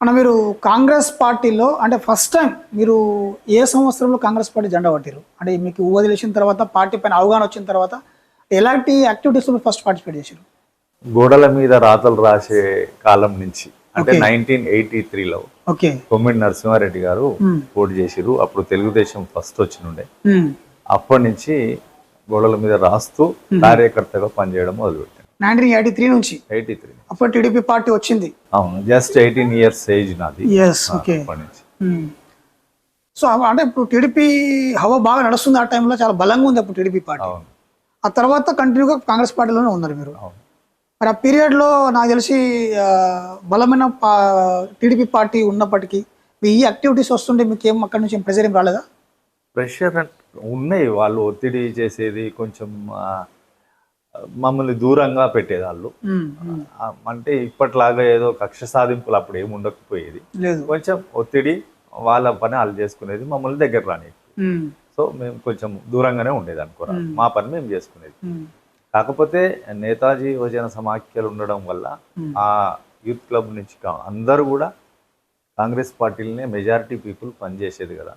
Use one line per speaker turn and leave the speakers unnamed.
అన్న మీరు కాంగ్రెస్ పార్టీలో అంటే ఫస్ట్ టైం మీరు ఏ సంవత్సరంలో కాంగ్రెస్ పార్టీ జెండా పట్టారు అంటే మీకు వదిలేసిన తర్వాత పార్టీ పైన అవగాహన వచ్చిన తర్వాత ఎలాంటి యాక్టివిటీస్లో ఫస్ట్ పార్టిసిపేట్ చేశారు
గోడల మీద రాతలు రాసే కాలం నుంచి అంటే. నైన్టీన్ ఎయిటీ త్రీలో
ఓకే.
కొమ్మిడి నరసింహారెడ్డి గారు. పోటీ చేసిరు అప్పుడు తెలుగుదేశం ఫస్ట్ వచ్చినుండే. అప్పటి నుంచి గోడల మీద రాస్తూ కార్యకర్తగా పనిచేయడం మొదలుపెట్టాను
నైన్టీన్ ఎయిటీ త్రీ నుంచి.
Eighty three.
అప్పుడు టీడీపీ పార్టీ వచ్చింది.
అవును జస్ట్ ఎయిటీన్ ఇయర్స్ ఏజ్ నాది.
ఎస్ ఓకే సో అంటే ఇప్పుడు టీడీపీ హవా బాగా నడుస్తుంది ఆ టైంలో చాలా బలంగా ఉంది అప్పుడు టీడీపీ పార్టీ. ఆ తర్వాత కంటిన్యూగా కాంగ్రెస్ పార్టీలోనే ఉన్నారు మీరు. మరి ఆ పీరియడ్లో నాకు తెలిసి బలమైన టీడీపీ పార్టీ ఉన్నప్పటికీ మీ ఈ యాక్టివిటీస్ వస్తుంటే మీకు ఏం అక్కడి నుంచి ప్రెజర్ ఏం రాలేదా?
ప్రెషర్ ఉన్నాయి వాళ్ళు ఒత్తిడి చేసేది కొంచెం మమ్మల్ని దూరంగా పెట్టేది వాళ్ళు
ఉమ్, ఉమ్.
ఆ, అంటే ఇప్పట్లాగా ఏదో కక్ష సాధింపులు అప్పుడు ఏమి ఉండకపోయేది. కొంచెం ఒత్తిడి వాళ్ళ పని వాళ్ళు చేసుకునేది మమ్మల్ని దగ్గర రాని సో మేము కొంచెం దూరంగానే ఉండేది అనుకోరా మా పని మేము చేసుకునేది. కాకపోతే నేతాజీ యువజన సమాఖ్యలు ఉండడం వల్ల ఆ యూత్ క్లబ్ నుంచి అందరూ కూడా కాంగ్రెస్ పార్టీలనే మెజారిటీ పీపుల్ పనిచేసేది కదా.